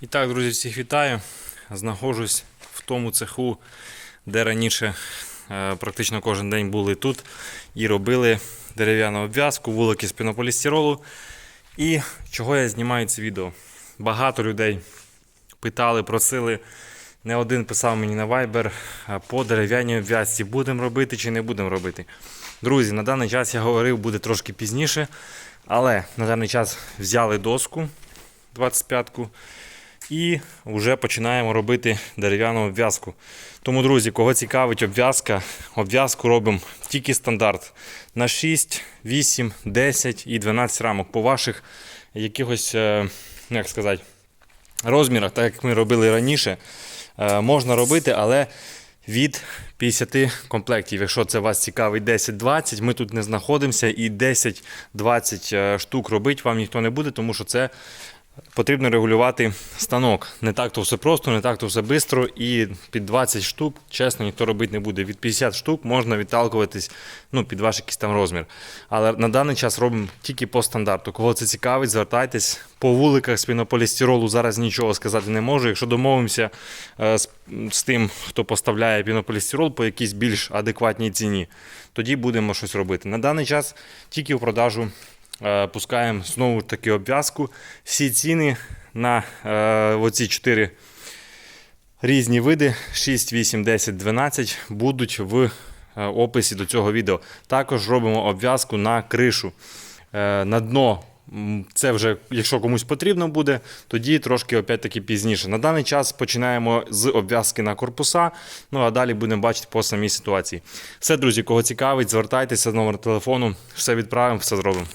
І так, друзі, всіх вітаю. Знаходжусь в тому цеху, де раніше е, практично кожен день були тут і робили дерев'яну обв'язку, вулики з пінополістиролу. І чого я знімаю це відео? Багато людей питали, просили. Не один писав мені на Viber е, по дерев'яній обв'язці, будемо робити чи не будемо робити. Друзі, на даний час я говорив, буде трошки пізніше, але на даний час взяли доску 25-ку і вже починаємо робити дерев'яну обв'язку. Тому, друзі, кого цікавить обв'язка, обв'язку робимо тільки стандарт на 6, 8, 10 і 12 рамок по ваших якихось, е, як сказати, розмірах, так як ми робили раніше, е, можна робити, але від 50 комплектів. Якщо це вас цікавить 10-20, ми тут не знаходимося і 10-20 е, штук робити вам ніхто не буде, тому що це потрібно регулювати станок. Не так то все просто, не так то все швидко. І під 20 штук, чесно, ніхто робити не буде. Від 50 штук можна відталкуватись ну, під ваш якийсь там розмір. Але на даний час робимо тільки по стандарту. Кого це цікавить, звертайтесь. По вуликах з пінополістиролу зараз нічого сказати не можу. Якщо домовимося е, з, з тим, хто поставляє пінополістирол по якійсь більш адекватній ціні, тоді будемо щось робити. На даний час тільки в продажу Пускаємо знову таки обв'язку. Всі ціни на е, оці 4 різні види 6, 8, 10, 12 будуть в е, описі до цього відео. Також робимо обв'язку на кришу. Е, на дно. Це вже, якщо комусь потрібно буде, тоді трошки опять-таки пізніше. На даний час починаємо з обв'язки на корпуса, ну а далі будемо бачити по самій ситуації. Все, друзі, кого цікавить, звертайтеся, номер телефону, все відправимо, все зробимо.